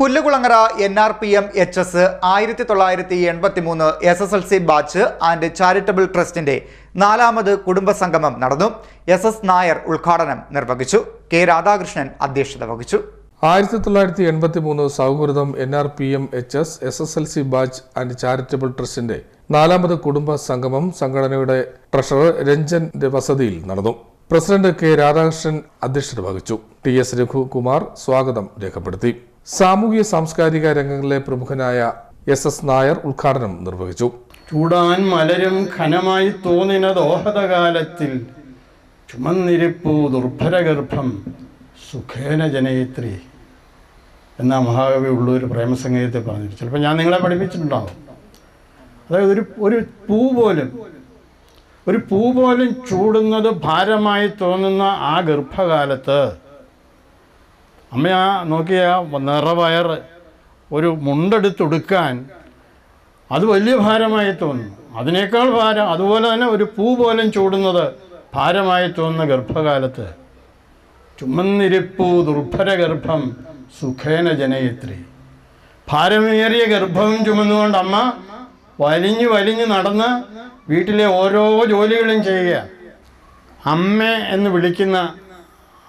Pullukulangara N R P M H S ആയിരത്തി തൊള്ളായിരത്തി എൺപത്തി മൂന്ന് S S L C batch and charitable ട്രസ്റ്റിന്റെ നാലാമത് കുടുംബസംഗമം നടന്നു. എസ് എസ് നായർ ഉദ്ഘാടനം നിർവഹിച്ചു. കെ രാധാകൃഷ്ണൻ അധ്യക്ഷത വഹിച്ചു. ആയിരത്തി തൊള്ളായിരത്തി എൺപത്തി മൂന്ന് സൗഹൃദം N R P M H S S S L C batch and charitable ട്രസ്റ്റിന്റെ നാലാമത് കുടുംബ സംഗമം സംഘടനയുടെ ട്രഷറർ രഞ്ജന്റെ വസതിയിൽ നടന്നു. പ്രസിഡന്റ് കെ രാധാകൃഷ്ണൻ അധ്യക്ഷത വഹിച്ചു. ടി എസ് രഘുകുമാർ സ്വാഗതം രേഖപ്പെടുത്തി. സാമൂഹ്യ സാംസ്കാരിക രംഗങ്ങളിലെ പ്രമുഖനായ എസ് എസ് നായർ ഉദ്ഘാടനം നിർവഹിച്ചു. ചൂടാൻ മലരും ഘനമായി തോന്നിന ദോഹതകാലത്തിൽ ചുമന്നിരിപ്പു ദുർഭരഗർഭം സുഖേന ജനയിത്രി എന്ന മഹാകവി ഉള്ളൂർ പ്രേമസംഗീതത്തെ പറഞ്ഞു ചിലപ്പോൾ ഞാൻ നിങ്ങളെ പഠിപ്പിച്ചിട്ടുണ്ടാവും. അതായത് ഒരു ഒരു പൂ പോലും ഒരു പൂ പോലും ചൂടുന്നത് ഭാരമായി തോന്നുന്ന ആ ഗർഭകാലത്ത് അമ്മ ആ നോക്കിയ നിറവയർ ഒരു മുണ്ടെടുത്തൊടുക്കാൻ അത് വലിയ ഭാരമായി തോന്നുന്നു. അതിനേക്കാൾ ഭാരം അതുപോലെ തന്നെ ഒരു പൂ പോലും ചൂടുന്നത് ഭാരമായി തോന്നുന്ന ഗർഭകാലത്ത്. ചുമന്നിരിപ്പൂ ദുർഭര ഗർഭം സുഖേന ജനയത്രി. ഭാരമേറിയ ഗർഭവും ചുമന്നുകൊണ്ട് അമ്മ വലിഞ്ഞു വലിഞ്ഞു നടന്ന് വീട്ടിലെ ഓരോ ജോലികളും ചെയ്യുക. അമ്മ എന്ന് വിളിക്കുന്ന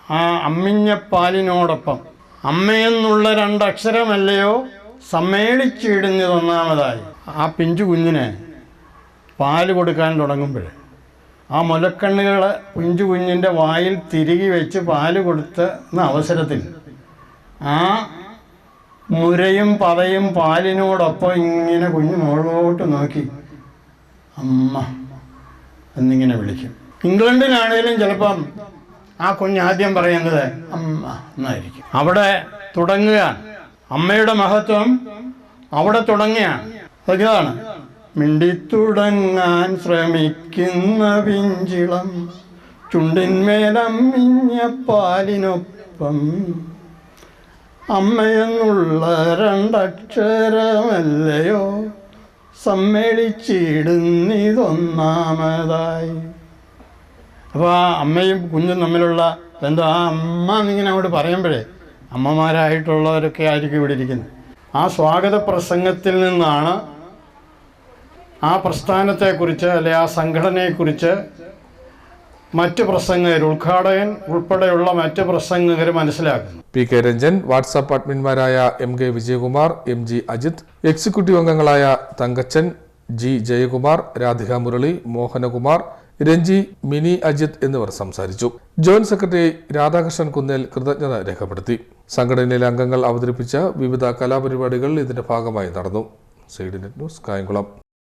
ആ അമ്മിഞ്ഞപ്പാലിനോടൊപ്പം അമ്മയെന്നുള്ള രണ്ടക്ഷരമല്ലയോ? സമ്മേളിച്ചിടുന്നത് ഒന്നാമതായി ആ പിഞ്ചു കുഞ്ഞിനെ പാൽ കൊടുക്കാൻ തുടങ്ങുമ്പോൾ ആ മുലക്കണ്ണുകൾ പിഞ്ചു കുഞ്ഞിന്റെ വായിൽ തിരികെ വെച്ച് പാൽ കൊടുത്തുന്ന അവസരത്തിൽ ആ മുരയും പതയും പാലിനോടൊപ്പം ഇങ്ങനെ കുഞ്ഞ് മുകളിലോട്ട് നോക്കി അമ്മ എന്നിങ്ങനെ വിളിക്കും. ഇംഗ്ലണ്ടിലാണെങ്കിലും ചിലപ്പം ആ കുഞ്ഞ് ആദ്യം പറയുന്നത് അമ്മ എന്നായിരിക്കും. അവിടെ തുടങ്ങുകയാണ്. അമ്മയുടെ മഹത്വം അവിടെ തുടങ്ങുകയാണ് അതൊക്കെയാണ് മിണ്ടിത്തുടങ്ങാൻ ശ്രമിക്കുന്ന പിഞ്ചിളം ചുണ്ടിന്മേലമ്മിഞ്ഞ പാലിനൊപ്പം. അമ്മയെന്നുള്ള രണ്ടക്ഷരമല്ലയോ സമ്മേളിച്ചിടുന്നിതൊന്നാമതായി. അപ്പോൾ ആ അമ്മയും കുഞ്ഞും തമ്മിലുള്ള ബന്ധം ആ അമ്മ എന്നിങ്ങനെ അങ്ങോട്ട് പറയുമ്പോഴേ അമ്മമാരായിട്ടുള്ളവരൊക്കെ ആയിരിക്കും ഇവിടെ ഇരിക്കുന്നത്. ആ സ്വാഗത പ്രസംഗത്തിൽ നിന്നാണ് ആ പ്രസ്ഥാനത്തെക്കുറിച്ച് അല്ലെ ആ സംഘടനയെക്കുറിച്ച് മറ്റ് പ്രസംഗകർ ഉദ്ഘാടകൻ ഉൾപ്പെടെയുള്ള മറ്റ് പ്രസംഗകർ മനസ്സിലാക്കുന്നു P K Ranjan WhatsApp അഡ്മിൻമാരായ M K Vijayakumar M G Ajith executive അംഗങ്ങളായ തങ്കച്ചൻ ജി ജയകുമാർ രാധിക മുരളി മോഹനകുമാർ രഞ്ജി മിനി അജിത് എന്നിവർ സംസാരിച്ചു. ജോയിന്റ് സെക്രട്ടറി രാധാകൃഷ്ണൻ കുന്നേൽ കൃതജ്ഞത രേഖപ്പെടുത്തി. സംഘടനയിലെ അംഗങ്ങൾ അവതരിപ്പിച്ച വിവിധ കലാപരിപാടികൾ ഇതിന്റെ ഭാഗമായി നടന്നു. Side news Kayamkulam.